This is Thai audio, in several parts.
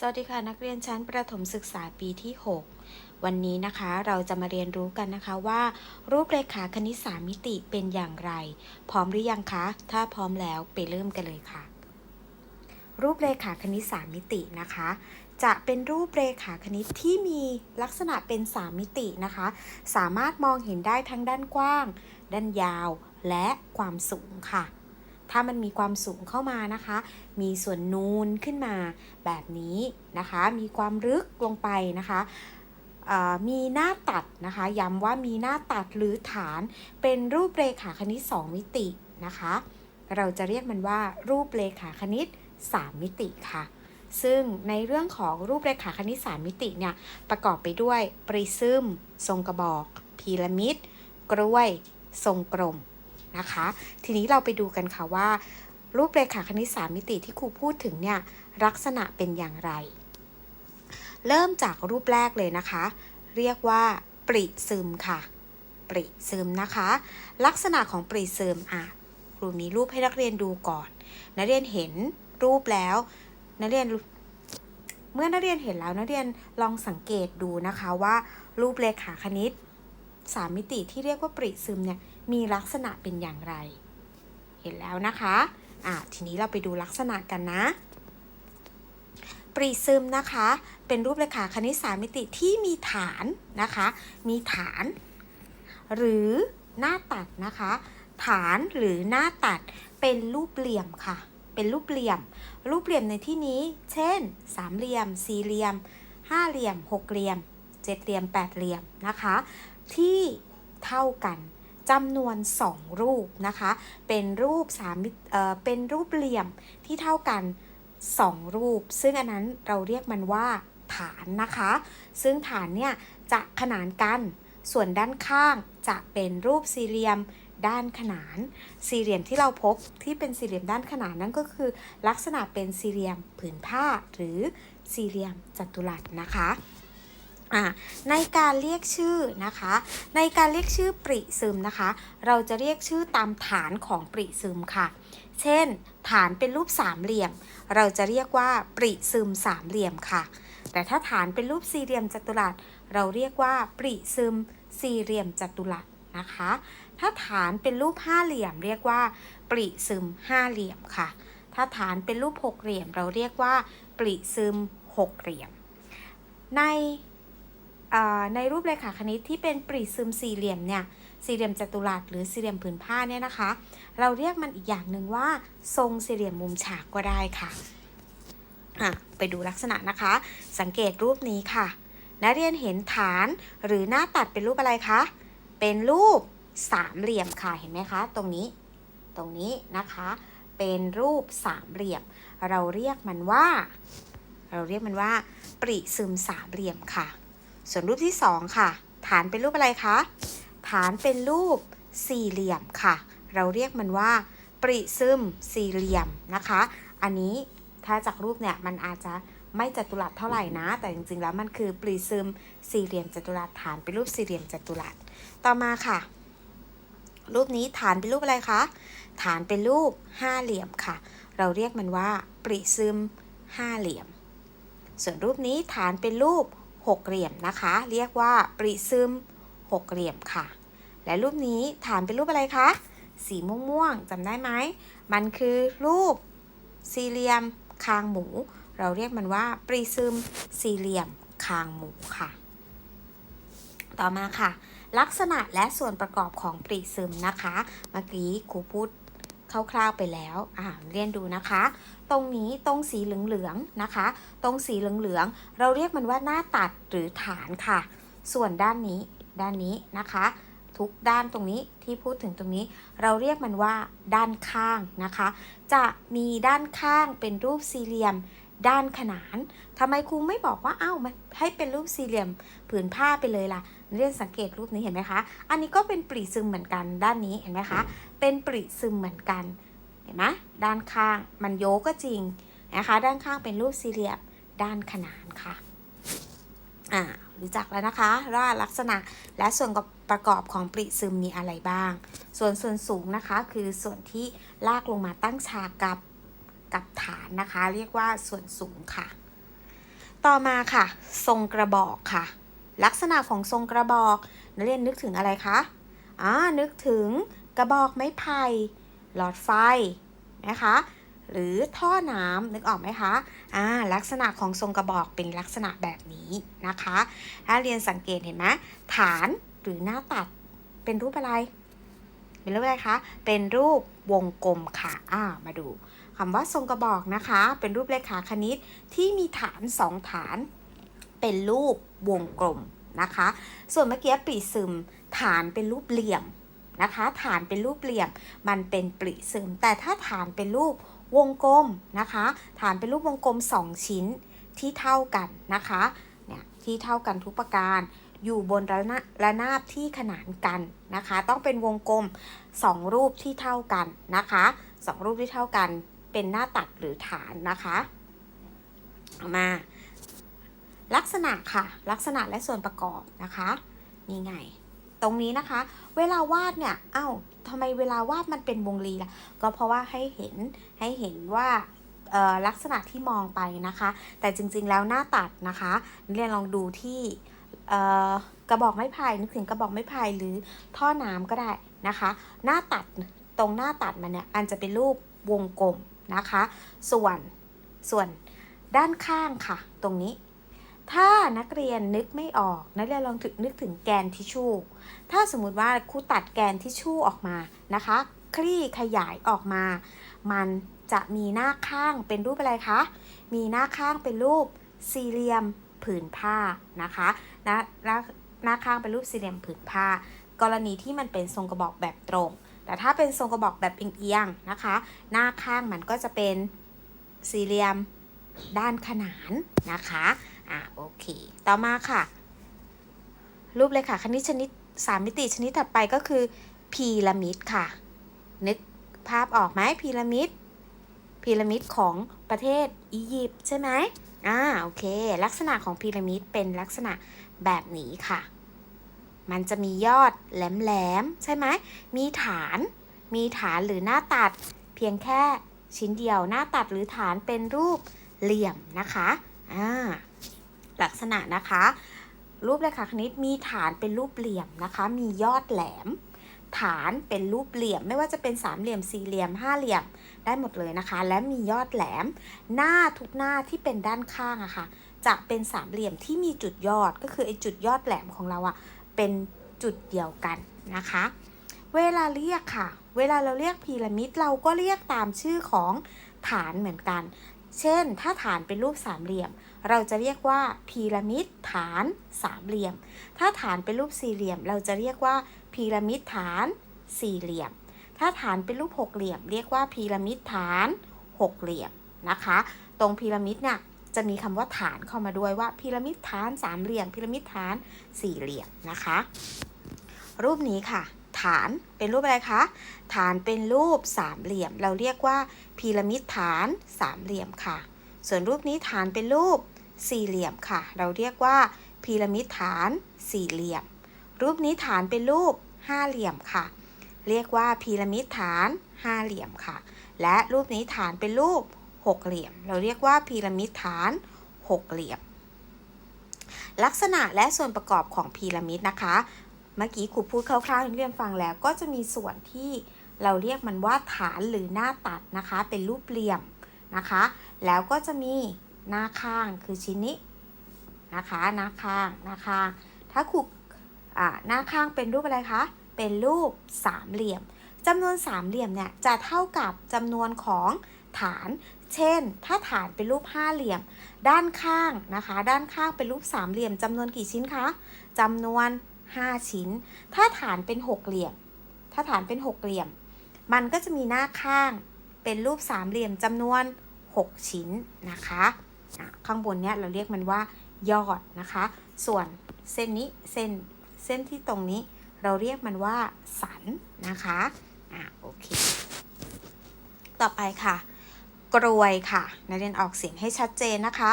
สวัสดีค่ะนักเรียนชั้นประถมศึกษาปีที่ 6 วันนี้นะคะเราจะมาเรียนรู้กันนะคะว่า รูปเรขาคณิตสามมิติเป็นอย่างไร พร้อมหรือยังคะ ถ้าพร้อมแล้วไปเริ่มกันเลยค่ะ รูปเรขาคณิตสามมิตินะคะ จะเป็นรูปเรขาคณิตที่มีลักษณะเป็น3มิตินะคะ สามารถมองเห็นได้ทั้งด้านกว้าง ด้านยาว และความสูงค่ะ ถ้ามันมีความสูงเข้ามานะคะ มีส่วนนูนขึ้นมาแบบนี้นะคะ มีความลึกลงไปนะคะมีหน้าตัดนะคะ ย้ำว่ามีหน้าตัดหรือฐานเป็นรูปเรขาคณิต 2 มิตินะคะ เราจะเรียกมันว่ารูปเรขาคณิต 3 มิติค่ะ ซึ่งในเรื่องของรูปเรขาคณิต 3 มิติเนี่ย ประกอบไปด้วยปริซึม ทรงกระบอก พีระมิด กล้วย ทรงกลม นะคะ ทีนี้เราไปดูกันค่ะว่า รูปเรขาคณิต3มิติที่ครูพูดถึงเนี่ยลักษณะเป็นอย่างไร เริ่มจากรูปแรกเลยนะคะ เรียกว่าปริซึมค่ะ ปริซึมนะคะ ลักษณะของปริซึมอะครูมีรูปให้นักเรียนดูก่อน นักเรียนเห็นรูปแล้ว นักเรียนเมื่อนักเรียนเห็นแล้วนักเรียนลองสังเกตดูนะคะว่า รูปเรขาคณิต3มิติที่เรียกว่าปริซึมเนี่ย มีลักษณะเป็นอย่างไร เห็นแล้วนะคะอะทีนี้เราไปดูลักษณะกันนะปริซึมนะคะ เป็นรูปเรขาคณิตสามมิติที่มีฐานนะคะ มีฐาน หรือหน้าตัดนะคะ ฐานหรือหน้าตัดเป็นรูปเหลี่ยมค่ะ เป็นรูปเหลี่ยม รูปเหลี่ยมในที่นี้ เช่น สามเหลี่ยม สี่เหลี่ยม ห้าเหลี่ยม หกเหลี่ยม เจ็ดเหลี่ยม แปดเหลี่ยมนะคะ ที่เท่ากัน จำนวน 2 รูปนะคะ เป็นรูปสามมิติเอ่อเป็นรูปเหลี่ยมที่เท่ากัน 2 รูป ซึ่งอันนั้นเราเรียกมันว่าฐานนะคะ ซึ่งฐานเนี่ยจะขนานกัน ส่วนด้านข้างจะเป็นรูปสี่เหลี่ยมด้านขนาน สี่เหลี่ยมที่เราพบที่เป็นสี่เหลี่ยมด้านขนานนั่นก็คือ ลักษณะเป็นสี่เหลี่ยมผืนผ้าหรือสี่เหลี่ยมจัตุรัสนะคะ ในการเรียกชื่อนะคะ ในการเรียกชื่อปริซึมนะคะ เราจะเรียกชื่อตามฐานของปริซึมค่ะ เช่น ฐานเป็นรูปสามเหลี่ยม เราจะเรียกว่าปริซึมสามเหลี่ยมค่ะ แต่ถ้าฐานเป็นรูปสี่เหลี่ยมจัตุรัส เราเรียกว่าปริซึมสี่เหลี่ยมจัตุรัสนะคะ ถ้าฐานเป็นรูปห้าเหลี่ยม เรียกว่าปริซึมห้าเหลี่ยมค่ะ ถ้าฐานเป็นรูปหกเหลี่ยม เราเรียกว่าปริซึมหกเหลี่ยม ใน ในรูปเรขาคณิตที่เป็นปริซึมสี่เหลี่ยมเนี่ยสี่เหลี่ยมจัตุรัสหรือสี่เหลี่ยมผืนผ้าเนี่ยนะคะ เราเรียกมันอีกอย่างหนึ่งว่า ทรงสี่เหลี่ยมมุมฉากก็ได้ค่ะอะไปดูลักษณะนะคะ สังเกตรูปนี้ค่ะ นักเรียนเห็นฐานหรือหน้าตัดเป็นรูปอะไรคะเป็นรูปสามเหลี่ยมค่ะเห็นไหมคะ ตรงนี้ตรงนี้นะคะ เป็นรูปสามเหลี่ยม เราเรียกมันว่า เราเรียกมันว่า ปริซึมสามเหลี่ยมค่ะ ส่วนรูปที่สองค่ะ ฐานเป็นรูปอะไรคะ ฐานเป็นรูปสี่เหลี่ยมค่ะ เราเรียกมันว่า ปริซึมสี่เหลี่ยมนะคะ อันนี้ถ้าจากรูปเนี่ยมันอาจจะไม่จัตุรัสเท่าไหร่นะ แต่จริงๆแล้วมันคือปริซึมสี่เหลี่ยมจัตุรัสฐานเป็นรูปสี่เหลี่ยมจัตุรัส ต่อมาค่ะ รูปนี้ฐานเป็นรูปอะไรคะ ฐานเป็นรูปห้าเหลี่ยมค่ะ เราเรียกมันว่า ปริซึมห้าเหลี่ยม ส่วนรูปนี้ฐานเป็นรูป หกเหลี่ยมนะคะ เรียกว่าปริซึมหกเหลี่ยมค่ะ และรูปนี้ฐานเป็นรูปอะไรคะ สีม่วงๆจำได้ไหม มันคือรูปสี่เหลี่ยมคางหมู เราเรียกมันว่าปริซึมสี่เหลี่ยมคางหมูค่ะ ต่อมาค่ะ ลักษณะและส่วนประกอบของปริซึมนะคะ เมื่อกี้ครูพูด คร่าวๆไปแล้วอ่าเรียนดูนะคะ ตรงนี้ตรงสีเหลืองๆนะคะ ตรงสีเหลืองๆเราเรียกมันว่าหน้าตัดหรือฐานค่ะ ส่วนด้านนี้ด้านนี้นะคะ ทุกด้านตรงนี้ที่พูดถึงตรงนี้ เราเรียกมันว่าด้านข้างนะคะ จะมีด้านข้างเป็นรูปสี่เหลี่ยม ด้านขนานทำไมครูไม่บอกว่าเอ้ามันให้เป็นรูปสี่เหลี่ยมผืนผ้าไปเลยล่ะเรียนสังเกตรูปนี้เห็นไหมคะ อันนี้ก็เป็นปริซึมเหมือนกันด้านนี้เห็นไหมคะ เป็นปริซึมเหมือนกันเห็นไหมด้านข้างมันโยกก็จริงนะคะ ด้านข้างเป็นรูปสี่เหลี่ยมด้านขนานค่ะอ่ารู้จักแล้วนะคะว่าลักษณะและส่วนประกอบของปริซึมมีอะไรบ้าง ส่วนส่วนสูงนะคะ คือส่วนที่ลากลงมาตั้งฉากกับ กับฐานนะคะ เรียกว่าส่วนสูงค่ะ ต่อมาค่ะ ทรงกระบอกค่ะ ลักษณะของทรงกระบอกนักเรียนนึกถึงอะไรคะอ่านึกถึงกระบอกไม้ไผ่หลอดไฟนะคะหรือท่อน้ำนึกออกไหมคะอ่าลักษณะของทรงกระบอกเป็นลักษณะแบบนี้นะคะ ถ้าเรียนสังเกตเห็นไหมฐานหรือหน้าตัดเป็นรูปอะไร เป็นรูปอะไรคะ เป็นรูปวงกลมค่ะอ่ามาดู คำว่าทรงกระบอกนะคะ เป็นรูปเลขาคณิตที่มีฐานสองฐาน เป็นรูปวงกลมนะคะ ส่วนเมื่อกี้ปริซึมฐานเป็นรูปเหลี่ยมนะคะ ฐานเป็นรูปเหลี่ยม มันเป็นปริซึม แต่ถ้าฐานเป็นรูปวงกลมนะคะ ฐานเป็นรูปวงกลม 2 ชิ้นที่เท่ากันนะคะเนี่ยที่เท่ากันทุกประการอยู่บนระนาระนาบที่ขนานกันนะคะ ต้องเป็นวงกลม 2 รูปที่เท่ากันนะคะสองรูปที่เท่ากัน เป็นหน้าตัดหรือฐานนะคะมา ลักษณะค่ะ ลักษณะและส่วนประกอบนะคะนี่ไง ตรงนี้นะคะ เวลาวาดเนี่ยเอ้าทำไมเวลาวาดมันเป็นวงรีล่ะก็เพราะว่าให้เห็นให้เห็นว่าลักษณะที่มองไปนะคะ แต่จริงๆแล้วหน้าตัดนะคะเรียนลองดูที่กระบอกไม้ไผ่นึกถึงกระบอกไม้ไผ่หรือท่อน้ำก็ได้นะคะ หน้าตัดตรงหน้าตัดมันเนี่ยมันจะเป็นรูปวงกลม นะคะ ส่วนส่วนด้านข้างค่ะ ตรงนี้ ถ้านักเรียนนึกไม่ออก นักเรียนลองถึงนึกถึงแกนทิชชู่ ถ้าสมมุติว่าครูตัดแกนทิชชู่ออกมานะคะ คลี่ขยายออกมา มันจะมีหน้าข้างเป็นรูปอะไรคะ มีหน้าข้างเป็นรูปสี่เหลี่ยมผืนผ้านะคะน้าหน้าหน้าข้างเป็นรูปสี่เหลี่ยมผืนผ้า กรณีที่มันเป็นทรงกระบอกแบบตรง แต่ถ้าเป็นทรงกระบอกแบบเอียงๆนะคะ หน้าข้างมันก็จะเป็นสี่เหลี่ยมด้านขนานนะคะ อะโอเค ต่อมาค่ะ รูปเลยค่ะ คณิตชนิดสามมิติชนิดถัดไปก็คือพีระมิดค่ะ นึกภาพออกไหมพีระมิด พีระมิดของประเทศอียิปต์ใช่ไหมอ่าโอเค ลักษณะของพีระมิดเป็นลักษณะแบบนี้ค่ะ มันจะมียอดแหลมๆใช่ไหมมีฐาน มีฐานหรือหน้าตัด เพียงแค่ชิ้นเดียวหน้าตัดหรือฐานเป็นรูปเหลี่ยมนะคะอ่าลักษณะนะคะ รูปเลขาคณิตมีฐานเป็นรูปเหลี่ยมนะคะ มียอดแหลม ฐานเป็นรูปเหลี่ยม ไม่ว่าจะเป็นสามเหลี่ยมสี่เหลี่ยมห้าเหลี่ยมได้หมดเลยนะคะ และมียอดแหลม หน้าทุกหน้าที่เป็นด้านข้างอะค่ะจะเป็นสามเหลี่ยมที่มีจุดยอดก็คือไอ้จุดยอดแหลมของเราอะ เป็นจุดเดียวกันนะคะ เวลาเรียกค่ะ เวลาเราเรียกพีระมิดเราก็เรียกตามชื่อของฐานเหมือนกัน เช่น ถ้าฐานเป็นรูปสามเหลี่ยม เราจะเรียกว่าพีระมิดฐานสามเหลี่ยม ถ้าฐานเป็นรูปสี่เหลี่ยม เราจะเรียกว่าพีระมิดฐานสี่เหลี่ยม ถ้าฐานเป็นรูปหกเหลี่ยม เรียกว่าพีระมิดฐานหกเหลี่ยมนะคะ ตรงพีระมิดเนี่ย จะมีคำว่าฐานเข้ามาด้วยว่าพีระมิดฐานสามเหลี่ยมพีระมิดฐานสี่เหลี่ยมนะคะ รูปนี้ค่ะ ฐานเป็นรูปอะไรคะฐานเป็นรูปสามเหลี่ยม เราเรียกว่าพีระมิดฐานสามเหลี่ยมค่ะ ส่วนรูปนี้ฐานเป็นรูปสี่เหลี่ยมค่ะ เราเรียกว่าพีระมิดฐานสี่เหลี่ยม รูปนี้ฐานเป็นรูปห้าเหลี่ยมค่ะ เรียกว่าพีระมิดฐานห้าเหลี่ยมค่ะ และรูปนี้ฐานเป็นรูป หกเหลี่ยม เราเรียกว่าพีระมิดฐานหกเหลี่ยม ลักษณะและส่วนประกอบของพีระมิดนะคะ เมื่อกี้ครูพูดคร่าวๆให้เรียนฟังแล้วก็จะมีส่วนที่เราเรียกมันว่าฐานหรือหน้าตัดนะคะ เป็นรูปเหลี่ยมนะคะ แล้วก็จะมีหน้าข้างคือชิ้นนี้นะคะหน้าข้างหน้าข้างถ้าครูหน้าข้างเป็นรูปอะไรคะเป็นรูปสามเหลี่ยมจำนวนสามเหลี่ยมเนี่ยจะเท่ากับจำนวนของ ฐาน เช่น ถ้าฐานเป็นรูปห้าเหลี่ยม ด้านข้างนะคะ ด้านข้างเป็นรูปสามเหลี่ยมจำนวนกี่ชิ้นคะจำนวน 5 ชิ้น ถ้าฐานเป็นหกเหลี่ยม ถ้าฐานเป็นหกเหลี่ยม มันก็จะมีหน้าข้างเป็นรูปสามเหลี่ยมจำนวน 6 ชิ้นนะคะอะข้างบนเนี้ยเราเรียกมันว่ายอดนะคะ ส่วนเส้นนี้เส้นเส้นที่ตรงนี้เราเรียกมันว่าสันนะคะ อะโอเค ต่อไปค่ะ กรวยค่ะ นักเรียนออกเสียงให้ชัดเจนนะคะ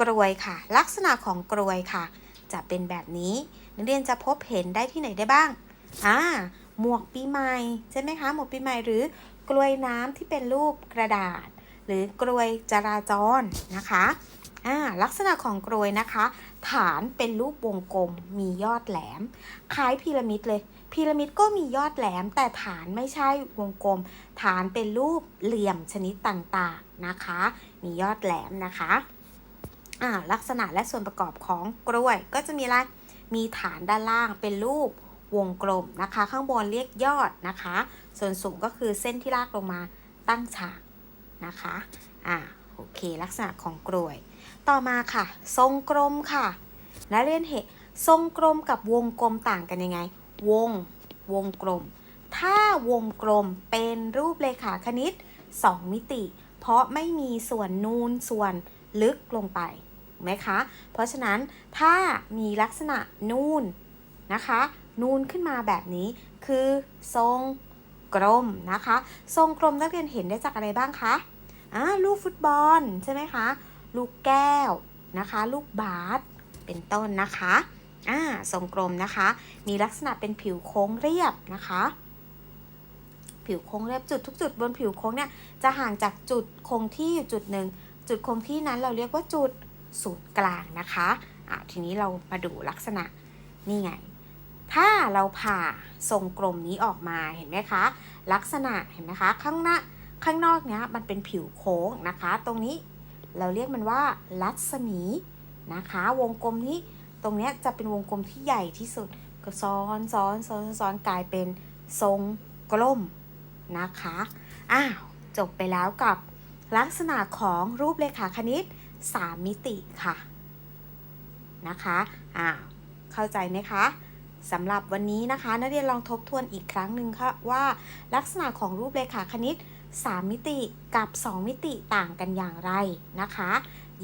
กรวยค่ะ ลักษณะของกรวยค่ะ จะเป็นแบบนี้ นักเรียนจะพบเห็นได้ที่ไหนได้บ้าง อ่า หมวกปีใหม่ใช่ไหมคะ หมวกปีใหม่หรือกลวยน้ำที่เป็นรูปกระดาษ หรือกลวยจราจรนะคะ อ่าลักษณะของกรวยนะคะ ฐานเป็นรูปวงกลมมียอดแหลม คล้ายพีระมิดเลย พีระมิดก็มียอดแหลม แต่ฐานไม่ใช่วงกลม ฐานเป็นรูปเหลี่ยมชนิดต่างๆนะคะ มียอดแหลมนะคะอ่าลักษณะและส่วนประกอบของกล้วยก็จะมีอะไรมีฐานด้านล่างเป็นรูปวงกลมนะคะ ข้างบนเรียกยอดนะคะ ส่วนสูงก็คือเส้นที่ลากลงมาตั้งฉากนะคะอ่าโอเค ลักษณะของกล้วย ต่อมาค่ะ ทรงกลมค่ะ นักเรียนเห็นทรงกลมกับวงกลมต่างกันยังไง วง วงกลม ถ้าวงกลมเป็นรูปเลขาคณิต 2 มิติ เพราะไม่มีส่วนนูนส่วนลึกลงไปไหมคะ เพราะฉะนั้นถ้ามีลักษณะนูนนะคะ นูนขึ้นมาแบบนี้คือทรงกลมนะคะ ทรงกลมนักเรียนเห็นได้จากอะไรบ้างคะอ่าลูกฟุตบอลใช่ไหมคะ ลูกแก้วนะคะ ลูกบาสเป็นต้นนะคะอ่าทรงกลมนะคะ มีลักษณะเป็นผิวโค้งเรียบนะคะ ผิวโค้งเรียบจุดทุกจุดบนผิวโค้งเนี่ยจะห่างจากจุดคงที่อยู่จุดหนึ่งจุดคงที่นั้นเราเรียกว่าจุดศูนย์กลางนะคะอ่าทีนี้เรามาดูลักษณะนี่ไง ถ้าเราผ่าทรงกลมนี้ออกมาเห็นไหมคะ ลักษณะเห็นไหมคะ ข้างหน้าข้างนอกเนี้ยมันเป็นผิวโค้งนะคะ ตรงนี้ เราเรียกมันว่ารัศมีนะคะ วงกลมนี้ตรงนี้จะเป็นวงกลมที่ใหญ่ที่สุดก็ซ้อนซ้อนซ้อนซ้อนกลายเป็นทรงกลมนะคะอ้าวจบไปแล้วกับลักษณะของรูปเลขาคณิต 3 มิติค่ะนะคะอ้าวเข้าใจไหมคะสำหรับวันนี้นะคะ นักเรียนลองทบทวนอีกครั้งหนึ่งค่ะว่า ลักษณะของรูปเลขาคณิต 3 มิติกับ 2 มิติต่างกันอย่างไรนะคะ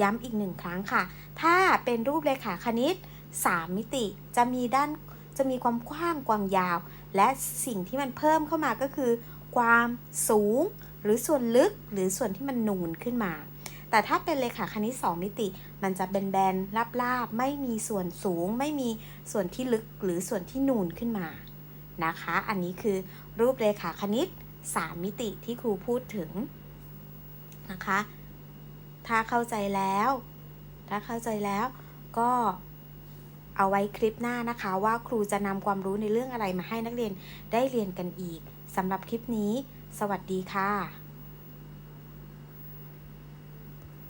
ย้ำอีกหนึ่งครั้งค่ะ ถ้าเป็นรูปเลขาคณิต 3 มิติจะมีด้านจะมีความกว้างความยาว และสิ่งที่มันเพิ่มเข้ามาก็คือ ความสูง หรือส่วนลึกหรือส่วนที่มันนูนขึ้นมา แต่ถ้าเป็นเลขาคณิต 2 มิติ มันจะเป็นแบนๆราบๆ ไม่มีส่วนสูง ไม่มีส่วนที่ลึกหรือส่วนที่นูนขึ้นมานะคะ อันนี้คือรูปเลขาคณิต 3 มิติที่ครูพูดถึงนะคะ ถ้าเข้าใจแล้ว ถ้าเข้าใจแล้วก็เอาไว้คลิปหน้านะคะว่าครูจะนำความรู้ในเรื่องอะไรมาให้นักเรียนได้เรียนกันอีกสำหรับคลิปนี้ สวัสดีค่ะ